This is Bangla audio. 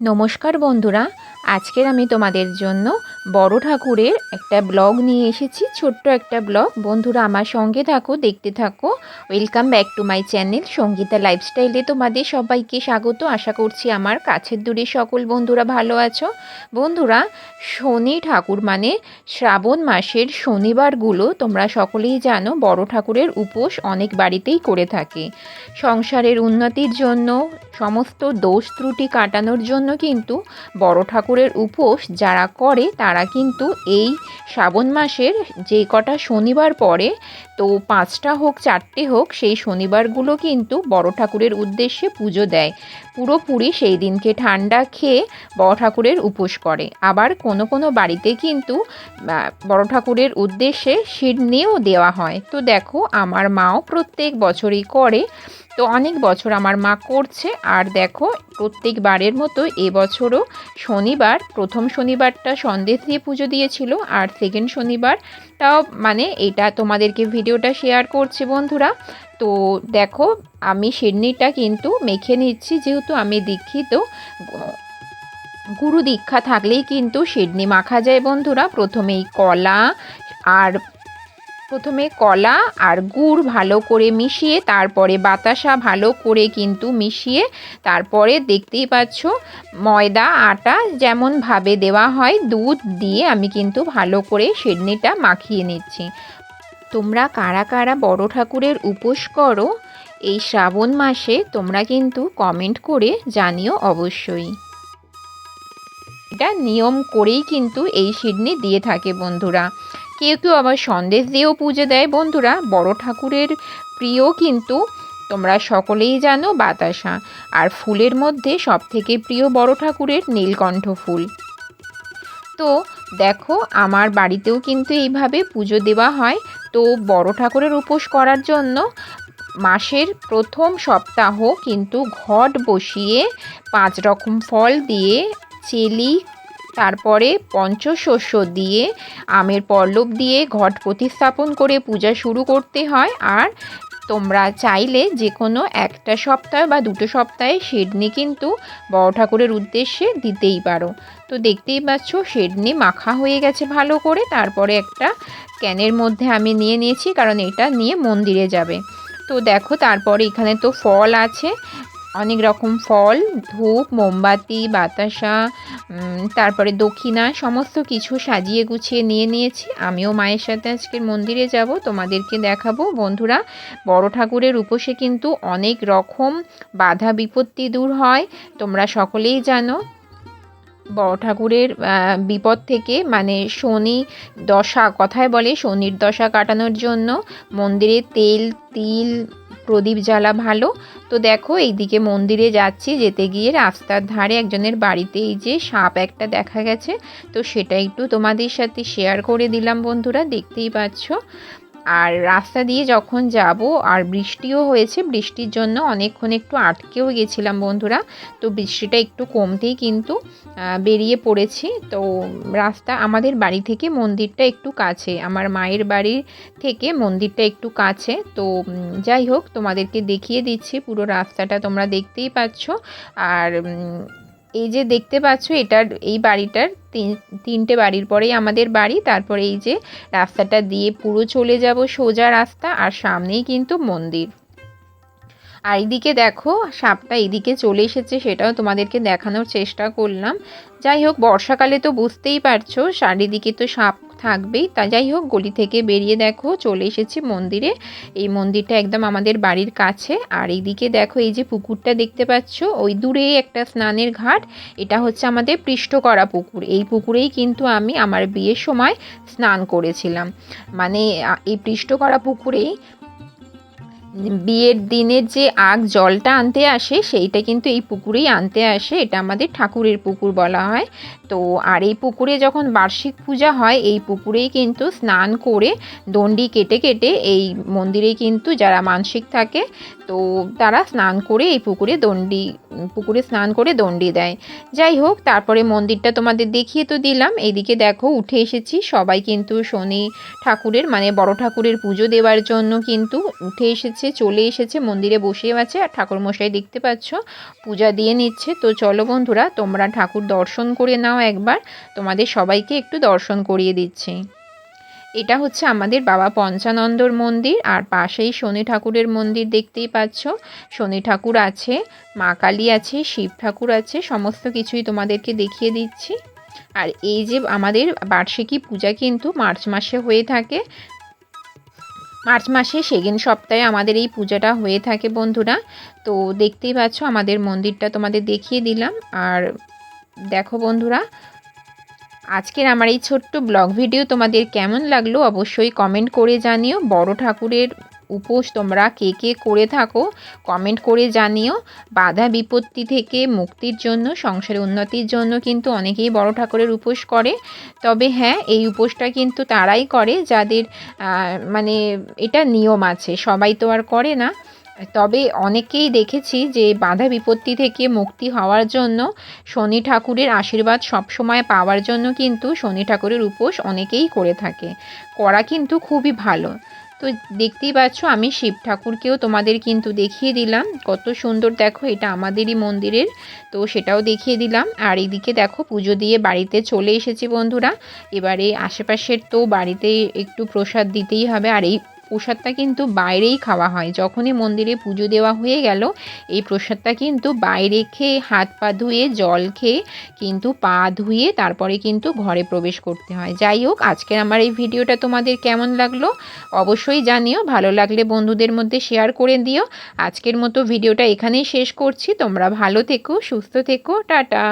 নমস্কার বন্ধুরা আজকের আমি তোমাদের জন্য বড় ঠাকুরের একটা ব্লগ নিয়ে এসেছি, ছোট্ট একটা ব্লগ। বন্ধুরা, আমার সঙ্গে থাকো, দেখতে থাকো। Welcome back to my channel Sangeeta লাইফস্টাইলে তোমাদের সবাইকে স্বাগত। আশা করছি আমার কাছের দূরে সকল বন্ধুরা ভালো আছো। বন্ধুরা, শনি ঠাকুর মানে শ্রাবণ মাসের শনিবারগুলো তোমরা সকলেই জানো, বড় ঠাকুরের উপোস অনেক বাড়িতেই করে থাকে। সংসারের উন্নতির জন্য, সমস্ত দোষ ত্রুটি কাটানোর জন্য কিন্তু বড় ঠাকুরের উপোস যারা করে, তারা কিন্তু এই শ্রাবণ মাসের যে কটা শনিবার পড়ে, তো পাঁচটা হোক, চারটে হোক, সেই শনিবারগুলো কিন্তু বড় ঠাকুরের উদ্দেশ্যে পুজো দেয়। পুরোপুরি সেই দিনকে ঠান্ডা খেয়ে বড় ঠাকুরের উপোস করে। আবার কোনো কোনো বাড়িতে কিন্তু বড় ঠাকুরের উদ্দেশ্যে সিডনিও দেওয়া হয়। তো দেখো, আমার মাও প্রত্যেক বছরই করে। তো অনেক বছর আমার মা করছে। আর দেখো, প্রত্যেকবারের মতো এবছরও শনিবার, প্রথম শনিবারটা সন্দেশ দিয়ে পুজো দিয়েছিল। আর সেকেন্ড শনিবারটাও মানে এটা তোমাদেরকে ভিডিওটা শেয়ার করছি বন্ধুরা। তো দেখো, আমি সিডনিটা কিন্তু মেখে নিচ্ছি, যেহেতু আমি দীক্ষিত। গুরু দীক্ষা থাকলেই কিন্তু সিডনি মাখা যায় বন্ধুরা। প্রথমেই কলা, আর প্রথমে কলা আর গুড় ভালো করে মিশিয়ে, তারপরে বাতাসা ভালো করে কিন্তু মিশিয়ে, তারপরে দেখতেই পাচ্ছ ময়দা, আটা যেমনভাবে দেওয়া হয়, দুধ দিয়ে আমি কিন্তু ভালো করে সিডনিটা মাখিয়ে নিচ্ছি। তোমরা কারা কারা বড় ঠাকুরের উপোস করো এই শ্রাবণ মাসে তোমরা কিন্তু কমেন্ট করে জানিও অবশ্যই। এটা নিয়ম করেই কিন্তু এই সিডনি দিয়ে থাকে বন্ধুরা। কেউ কেউ আবার সন্দেশ দিয়েও পুজো দেয়। বন্ধুরা, বড় ঠাকুরের প্রিয় কিন্তু তোমরা সকলেই জানো বাতাসা। আর ফুলের মধ্যে সবথেকে প্রিয় বড় ঠাকুরের নীলকণ্ঠ ফুল। তো দেখো, আমার বাড়িতেও কিন্তু এইভাবে পুজো দেওয়া হয়। তো বড় ঠাকুরের উপোস করার জন্য মাসের প্রথম সপ্তাহ কিন্তু ঘট বসিয়ে পাঁচ রকম ফল দিয়ে, চেলি তারপরে পঞ্চশস্য দিয়ে আমের পল্লব দিয়ে ঘট প্রতিস্থাপন করে পূজা শুরু করতে হয়। আর তোমরা চাইলে যে কোনো একটা সপ্তাহ বা দুটো সপ্তাহে শেডনি কিন্তু বড় ঠাকুরের উদ্দেশ্যে দিতেই পারো। তো দেখতেই পাচ্ছ, শেডনি মাখা হয়ে গেছে ভালো করে। তারপরে একটা ক্যানের মধ্যে আমি নিয়ে নিয়েছি, কারণ এটা নিয়ে মন্দিরে যাবে। তো দেখো, তারপরে এখানে তো ফল আছে। অনেক রকম ফল, ধূপ, মোমবাতি, বাতাসা তারপরে দক্ষিণা, সমস্ত কিছু সাজিয়ে গুছিয়ে নিয়ে নিয়েছি। আমিও মায়ের সাথে আজকের মন্দিরে যাব, তোমাদেরকে দেখাবো। বন্ধুরা, বড় ঠাকুরের উপসে কিন্তু অনেক রকম বাধা বিপত্তি দূর হয়, তোমরা সকলেই জানো। বড় ঠাকুরের বিপদ থেকে মানে শনি দশা, কথায় বলে শনির দশা কাটানোর জন্য মন্দিরে তেল, তিল প্রদীপ জ্বালা ভালো। তো দেখো, এইদিকে মন্দিরে যাচ্ছি, যেতে গিয়ে রাস্তার ধারে একজনের বাড়িতে এই যে সাপ একটা দেখা গেছে। তো সেটা একটু তোমাদের সাথে শেয়ার করে দিলাম বন্ধুরা, দেখতেই পাচ্ছ। আর রাস্তা দিয়ে যখন যাব, আর বৃষ্টিও হয়েছে, বৃষ্টির জন্য অনেকক্ষণ একটু আটকেও গেছিলাম বন্ধুরা। তো বৃষ্টিটা একটু কমতেই কিন্তু বেরিয়ে পড়েছি। তো রাস্তা আমাদের বাড়ি থেকে মন্দিরটা একটু কাছে, আমার মায়ের বাড়ির থেকে মন্দিরটা একটু কাছে। তো যাই হোক, তোমাদেরকে দেখিয়ে দিচ্ছি পুরো রাস্তাটা, তোমরা দেখতেই পাচ্ছ। আর এই যে দেখতে পাচ্ছ, এটার এই বাড়িটার তিন, তিনটে বাড়ির পরেই আমাদের বাড়ি। তারপরে এই যে রাস্তাটা দিয়ে পুরো চলে যাব সোজা রাস্তা আর সামনেই কিন্তু মন্দির। আর এইদিকে দেখো, সাপটা এইদিকে চলে এসেছে, সেটাও তোমাদেরকে দেখানোর চেষ্টা করলাম। যাই হোক, বর্ষাকালে তো বুঝতেই পারছ, চারিদিকে তো সাপ থাকবেই। তা যাই হোক, গলি থেকে বেরিয়ে দেখো, চলে এসেছি মন্দিরে। এই মন্দিরটা একদম আমাদের বাড়ির কাছে। আর এইদিকে দেখো, এই যে পুকুরটা দেখতে পাচ্ছ, ওই দূরে একটা স্নানের ঘাট। এটা হচ্ছে আমাদের পৃষ্ঠ করা পুকুর। এই পুকুরেই কিন্তু আমি আমার বিয়ের সময় স্নান করেছিলাম। মানে এই পৃষ্ঠ করা পুকুরেই বিয়ের দিনের যে আগ জলটা আনতে আসে, সেইটা কিন্তু এই পুকুরেই আনতে আসে। এটা আমাদের ঠাকুরের পুকুর বলা হয়। তো আর এই পুকুরে যখন বার্ষিক পূজা হয়, এই পুকুরেই কিন্তু স্নান করে দণ্ডি কেটে কেটে এই মন্দিরে কিন্তু যারা মানসিক থাকে, তো তারা স্নান করে এই পুকুরে দণ্ডি পুকুরে স্নান করে দণ্ডি দেয়। যাই হোক, তারপরে মন্দিরটা তোমাদের দেখিয়ে তো দিলাম। এইদিকে দেখো, উঠে এসেছি। সবাই কিন্তু শনি ঠাকুরের মানে বড় ঠাকুরের পুজো দেওয়ার জন্য কিন্তু উঠে এসেছে, চলে এসেছে, মন্দিরে বসেও আছে। আর ঠাকুর মশাই দেখতে পাচ্ছ, পূজা দিয়ে নিচ্ছে। তো চলো বন্ধুরা, তোমরা ঠাকুর দর্শন করে নাও একবার। তোমাদের সবাইকে একটু দর্শন করিয়ে দিচ্ছি। এটা হচ্ছে আমাদের বাবা পঞ্চানন্দর মন্দির, আর পাশেই শনি ঠাকুরের মন্দির দেখতেই পাচ্ছ। শনি ঠাকুর আছে, মা কালী আছে, শিব ঠাকুর আছে, সমস্ত কিছুই তোমাদেরকে দেখিয়ে দিচ্ছি। আর এই যে আমাদের বার্ষিকী পূজা কিন্তু মার্চ মাসে হয়ে থাকে। মার্চ মাসে সেকেন্ড সপ্তাহে আমাদের এই পূজাটা হয়ে থাকে বন্ধুরা। তো দেখতেই পাচ্ছ আমাদের মন্দিরটা তোমাদের দেখিয়ে দিলাম। আর দেখো বন্ধুরা আজকের আমার এই ছোট্ট ব্লগ ভিডিও তোমাদের কেমন লাগল অবশ্যই কমেন্ট করে জানিও। বড় ঠাকুরের উপোস তোমরা কে কে করে থাকো কমেন্ট করে জানিও। বাধা বিপত্তি থেকে মুক্তির জন্য, সংসারে উন্নতির জন্য কিন্তু অনেকেই বড় ঠাকুরের উপোস করে। তবে হ্যাঁ এই উপোসটা কিন্তু তারাই করে যাদের মানে এটা নিয়ম আছে, সবাই তো আর করে না। তবে অনেকেই দেখেছি যে বাধা বিপত্তি থেকে মুক্তি হওয়ার জন্য শনি ঠাকুরের আশীর্বাদ সবসময় পাওয়ার জন্য কিন্তু শনি ঠাকুরের উপোস অনেকেই করে থাকে। করা কিন্তু খুবই ভালো। তো দেখতেই পাচ্ছ আমি শিব ঠাকুরকেও তোমাদের কিন্তু দেখিয়ে দিলাম। কত সুন্দর দেখো এটা আমাদেরই মন্দিরের। তো সেটাও দেখিয়ে দিলাম। আর এদিকে দেখো পুজো দিয়ে বাড়িতে চলে এসেছি বন্ধুরা। এবারে আশেপাশের তো বাড়িতে একটু প্রসাদ দিতেই হবে। আর এই প্রসাদটা কিন্তু বাইরেই খাওয়া হয়। যখনই মন্দিরে পুজো দেওয়া হয়ে গেল, এই প্রসাদটা কিন্তু বাইরে খেয়ে হাত পা ধুয়ে, জল খেয়ে কিন্তু পা ধুয়ে তারপরে কিন্তু ঘরে প্রবেশ করতে হয়। যাই হোক, আজকের আমার এই ভিডিওটা তোমাদের কেমন লাগল অবশ্যই জানিও। ভালো লাগলে বন্ধুদের মধ্যে শেয়ার করে দিও। আজকের মতো ভিডিওটা এখানেই শেষ করছি। তোমরা ভালো থেকো, সুস্থ থেকো। টাটা!